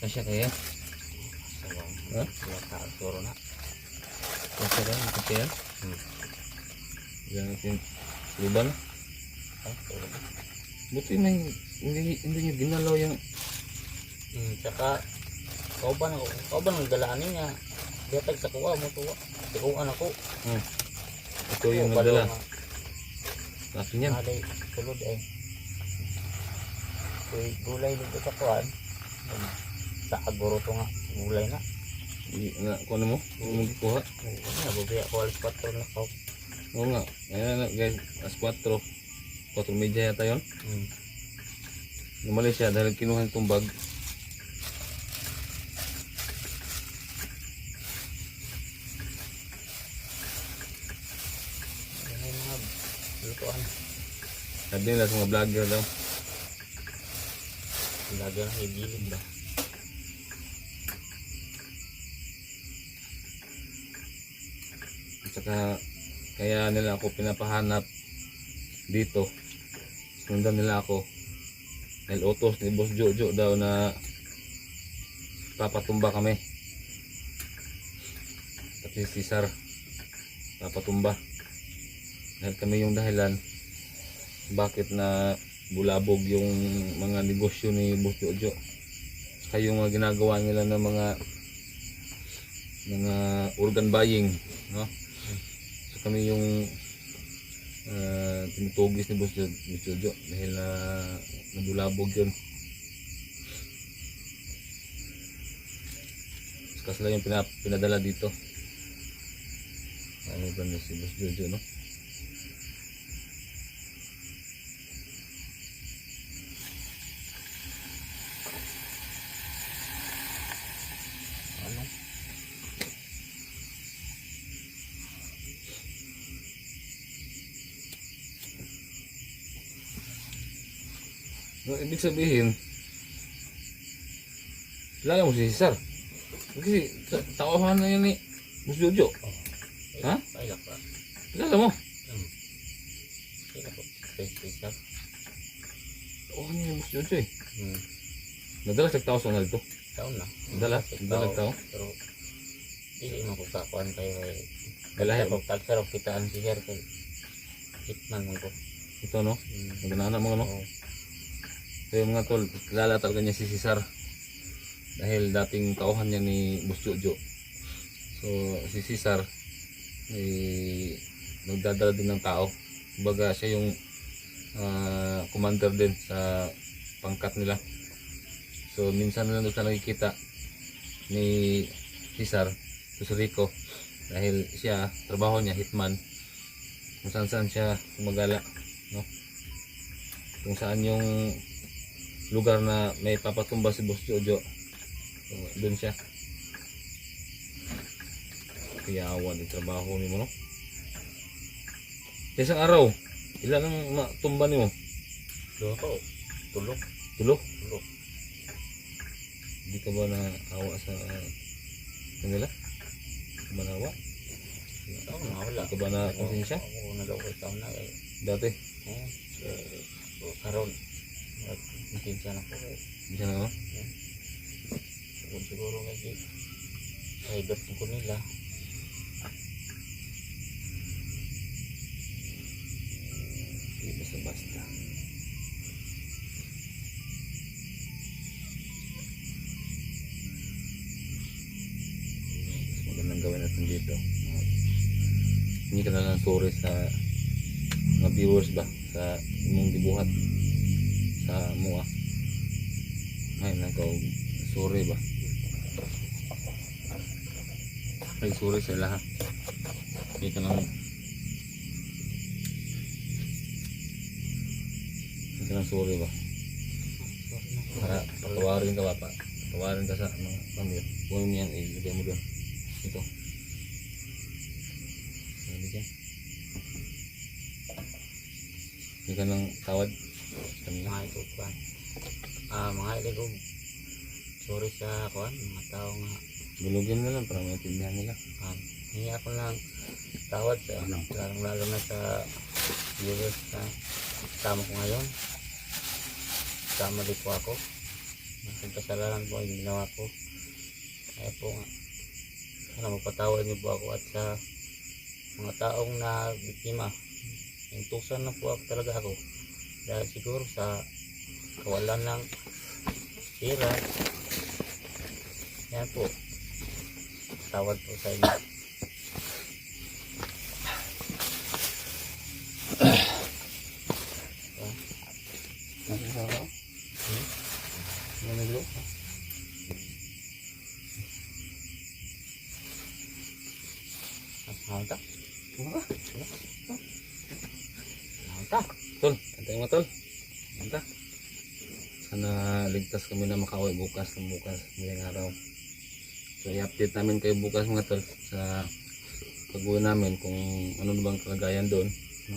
Kasya kaya? Ha? Turo na. Kasya kaya? Kasya? Hmm. Yan natin. Luban na. Buti na hindi, hindi nyo ginalaw yung Hmm, tsaka, kau ba nang, kau ba nang dalaan niya? Diatag sa kuha mo tuwa. Tikuan ako. hmm. Ito yung nagdala. nga. Akin yan. Aday, tulod eh. Kuy, gulay dito sa kuhan. Sa aguro to nga. Gulay na. I- Na, kung ano mo? Mo gikuha. Oo, nabubiya ko alas 4 na ko. Oo nga. Ayan na guys. As 4. 4 media yata yun. Hmm. Lumali siya dahil kinuha itong bag. Lutuan. Sabi nila sa mga vlogger daw. Lagyan ng ibilid ba? At saka kaya nila ako pinapahanap dito. Sundan nila ako. Dahil utos ni Boss Jojo daw na papatumba kami. Pati si Sar papatumba. Dahil kami yung dahilan bakit na bulabog yung mga negosyo ni Boss Jojo. Saka yung mga ginagawa nila ng mga mga organ buying, no? So kami yung uh, tinutugis ni Boss Jo- Boss Jojo dahil na nabulabog yun. Kasi sila yung pina, pinadala dito. Ano ba si Boss Jojo, no? Ano? No, ibig sabihin, kilala mo si Cesar. Kasi ta- tauhan na yun ni Boss Jojo. Ha? Pailak pa. Kilala mo? Hmm. Face face up. Tauhan niya yung Boss Jojo eh. Hmm. Nadala sa tao sa nalito. Taon na. Dala? Kasi Dala tao, tao? Pero, hindi mo kukakuan kayo mo. pag tagsarap kitaan si kay Hitman mo ko. Ito no? Hmm. Naganana mo no? Oo. Kaya mga tol, kilala talaga niya si Cesar. Dahil dating tauhan niya ni Boss Jojo. So, si Cesar, eh, nagdadala din ng tao. Kumbaga, siya yung ah, commander din sa pangkat nila. So, minsan na lang doon nakikita ni Cesar, si Rico. Dahil siya, trabaho niya, hitman. Kung saan saan siya gumagala. No? Kung saan yung lugar na may papatumba si Boss Jojo. So, doon siya. Kaya awan yung trabaho ni mo, no? Sa Isang araw, ilan ang matumba ni mo? Duha ko. Tulog. Tulo? Tulog. Hindi ka ba na awa sa kanila? Hindi ka ba na awa? Ikaw na wala. Hindi ka ba na konsensya? Ako na daw kay ikaw na eh. Dati, Oo. Eh, so, karon. Nakinsa na eh. hindi siya na ano? Siguro siguro kasi private ko nila. Hindi basta-basta. Mas magandang gawin natin dito. Hindi ka na lang sorry sa mga viewers ba sa imong gibuhat sa mua. Ay, nakaw sorry ba? Ay, sorry sa lahat. Ka lang ka lang sorry ba? Para tawarin ka ba pa? Tawarin ka sa mga pamilya. Mo yan, ilagay mo doon. Ito. Sabi dyan. Hindi ka nang tawad. Kanila. Mga ito pa. Ah, mga ito sorry sa kuan, mga tao nga Bulugin na lang para maintindihan nila. um, hindi ako lang tawad sa lalong lalo na sa viewers na kasama ko ngayon. nagkamali po ako. Nagkasalanan po ang ginawa ko. Kaya po nga, sana mapatawad niyo po ako at sa mga taong na biktima. Intusan na po ako talaga ako. Dahil siguro sa kawalan ng pera. Yan po. Tawad po sa inyo. Hmm? Nanalo. Hanta. Hanta. Tol, antay mo tol. Anta. Sana ligtas kami na makauwi bukas ng bukas ngayong araw. So i-update namin kayo bukas mga tol sa pag-uwi namin kung ano na bang kalagayan doon. No?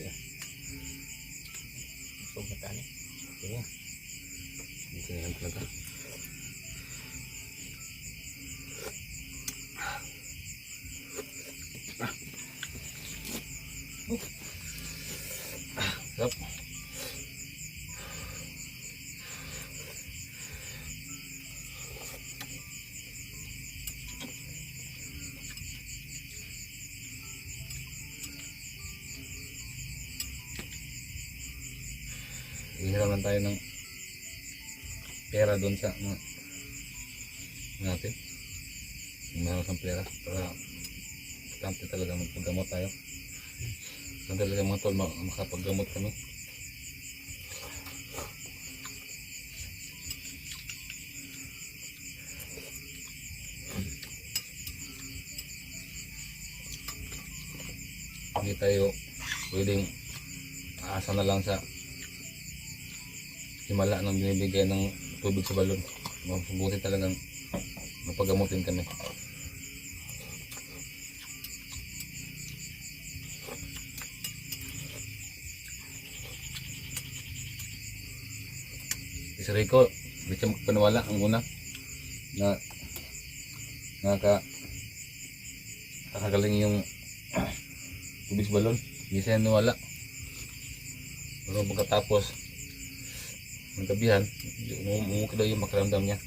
Yeah. Sugatan eh. Yeah. Na yan talaga. Sarap. Hihiram lang tayo ng pera doon sa mga natin. Meron kang pera para kante talaga magpaggamot tayo. Kante talaga mga tol ma- makapaggamot kami. Hindi tayo pwedeng aasa na lang sa himala ng binibigay ng tubig sa balon. Mabuti talagang mapagamutin kami. Si Rico, di siya magpaniwala ang una na naka nakagaling yung tubig balon. Hindi siya niwala. Pero pagkatapos, ng gabihan, umukit daw yung makaramdam niya.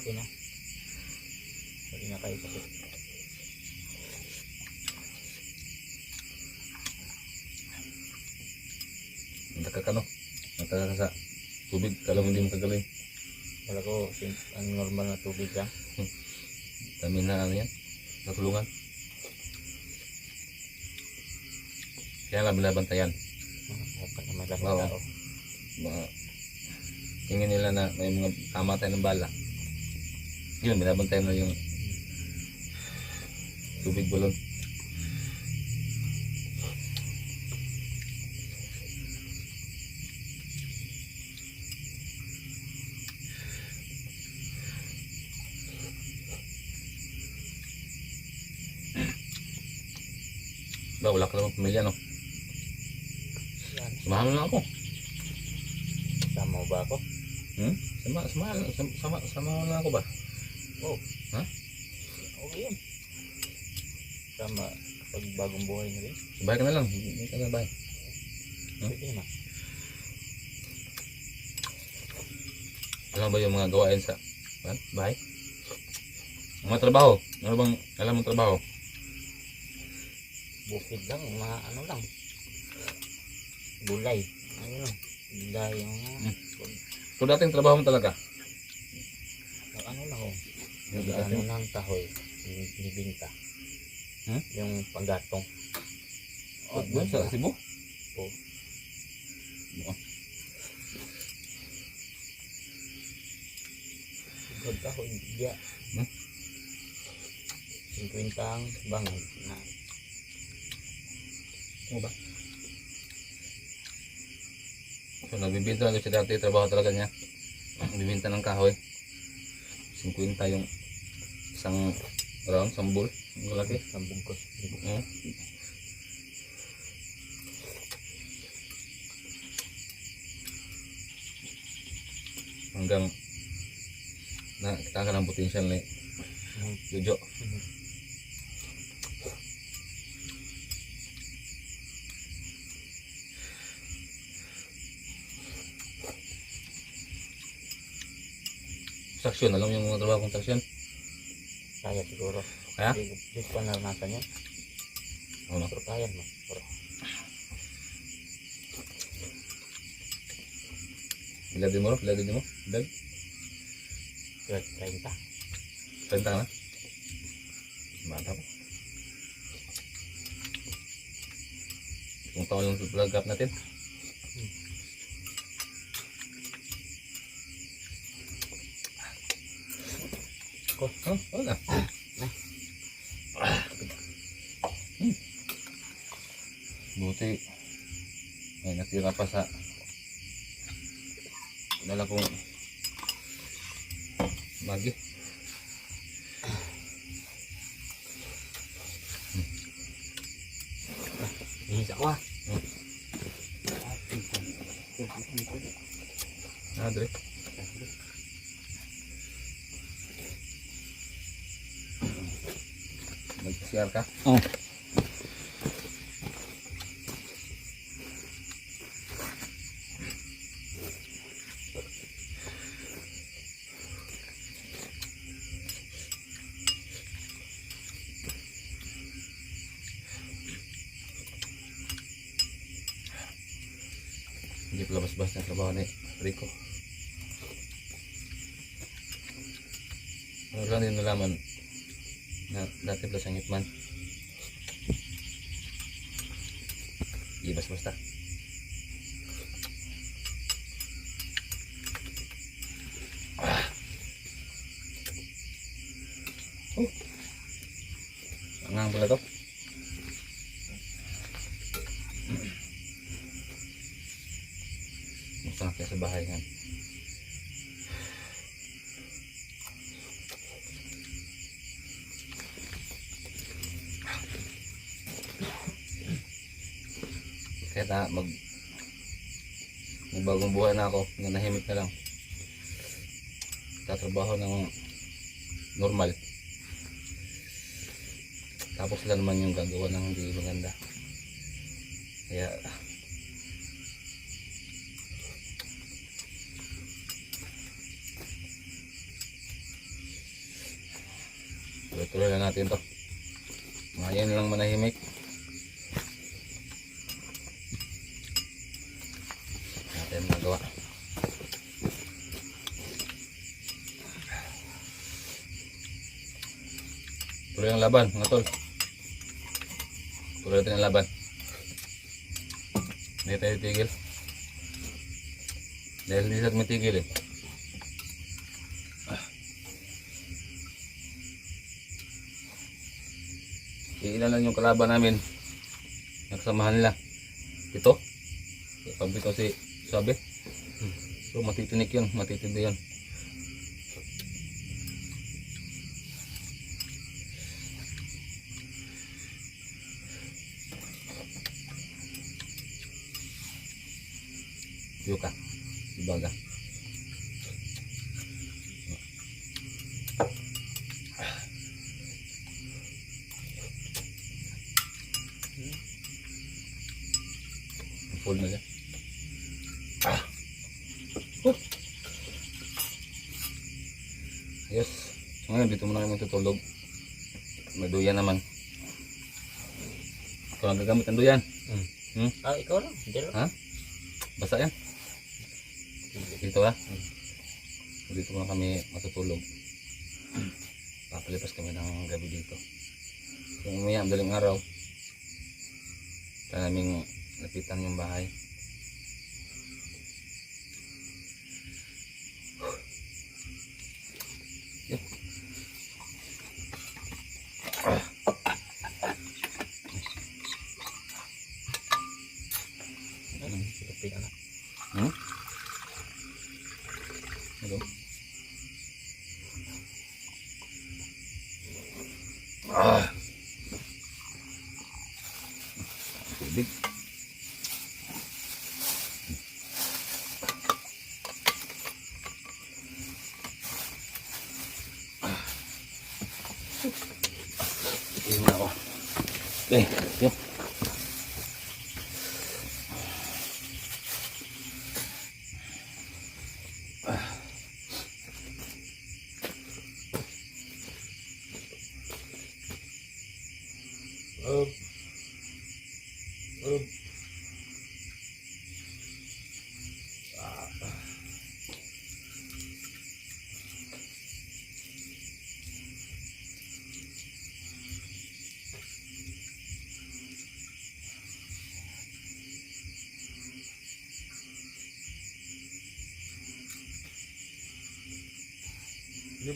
Okay na. Hindi na kayo sakit. Nataka ka no? Ka sa tubig, kala mo hindi mo kagaling. Wala ko, sim- ang normal na tubig lang. Dami na ano yan, natulungan. Kaya lang binabantayan. Dapat na lamang Oo. tao. Mga, tingin nila na may mga tama tayo ng bala. Yun, binabantayan na yung tubig balon. Ba, wala ka naman pamilya, no? Samahan mo lang ako. Sama mo ba ako? Hmm? Sama, sama, sama, sama, sama mo lang ako ba? Oo. Ha? Okay yun. Sama pag bagong buhay na rin. Bahay ka na lang. Hindi ka na bahay. Hmm? Alam ba yung mga gawain sa ha? bahay? Mga trabaho. Ano bang alam mong trabaho? Bukid lang, mga ano lang. Gulay. Ano lang. Gulay yung Hmm. So dating trabaho mo talaga? ano lang oh. Yung ano ng kahoy. Yung binibinta. Hmm? Yung panggatong. Oh, doon sa Cebu? Oo. Oo. Good kahoy. Diya. Hmm? 50 ang bangag na Ano ba? So nagbibinta na siya dati. Trabaho talaga niya. Nagbibinta ng kahoy. 50 yung isang round, isang bull. Ang laki. sa bungkos. Oo. Hanggang na kita ka ng potential ni Hmm. Construction, alam mo yung mga trabaho construction? Kaya siguro. Kaya? Hindi ko pa naranasan yun. Ano? Pero kaya mo. Pero Ilan din mo? Ilan din mo? Ilan? 30. 30 ka na? Bata pa. Kung taon lang vlog up natin. Ko. Oh, wala. Hmm. Buti. May natira pa sa dala kong magi. Nihis ako ah. Ah, Dre. Mag-share ka? Oh. Hindi palabas-bas ng trabaho ni Rico. Ano lang din nalaman na dati pala siyang hitman. Ibas basta. Ah. Oh. Angang pala to. Na kaya sa bahay nga. Na mag magbagong buhay na ako, nanahimik na lang. Tatrabaho ng normal. Tapos lang naman yung gagawa ng hindi maganda. Kaya Tuloy-tuloy na natin to. Ngayon lang manahimik. Natin magawa. Tuloy ang laban, mga tol. Tuloy natin ang laban. Hindi tayo tigil. Dahil hindi sa matigil eh. Ilan lang yung kalaban namin. Nagsamahan nila. Ito. Sabi ko si sabi. So matitinik yun. Matitindi yun. Full na siya. Ah. Oh. Yes. Ngayon, dito muna kami tutulog. May duyan naman. Ikaw ang gagamit ng duyan. Hmm. Hmm? Ah, ikaw lang. Lang. Ha? Basa yan. Dito ha? Dito muna kami matutulog. Papalipas kami ng gabi dito. Kung umaya, daling araw, kaya naming lapitan yung bahay. Na. Hmm? Ah. Okay. Um, um.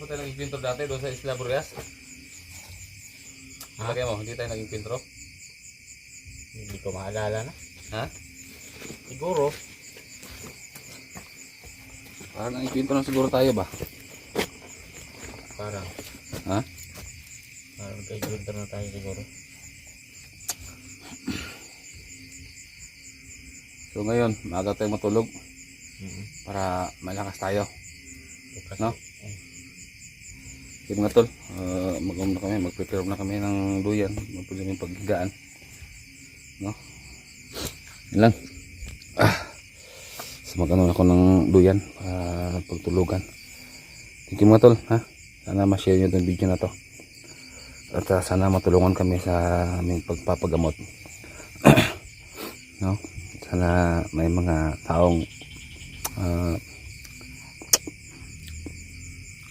Hindi pa tayo naging pintro dati doon sa Isla Boreas. Malagay mo, hindi tayo naging pintro. Hindi ko maalala na. Ha? Siguro. Parang naging pintro na siguro tayo ba? Parang. Ha? Parang kay Winter na tayo siguro. So ngayon, maaga tayong matulog Mm-hmm. para malakas tayo. Bukas. No? Okay mga tol, uh, mag-um na kami, mag-prepare na kami ng duyan, magpuli kami paghigaan. No? Yan lang. Ah. So mag-ano ako ng duyan para pagtulugan. Thank you mga tol, ha? Sana ma-share nyo itong video na to. At ah, sana matulungan kami sa aming pagpapagamot. no? Sana may mga taong ah,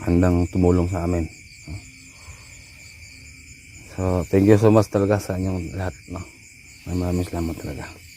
handang tumulong sa amin. So, thank you so much talaga sa inyong lahat. No? Maraming salamat talaga.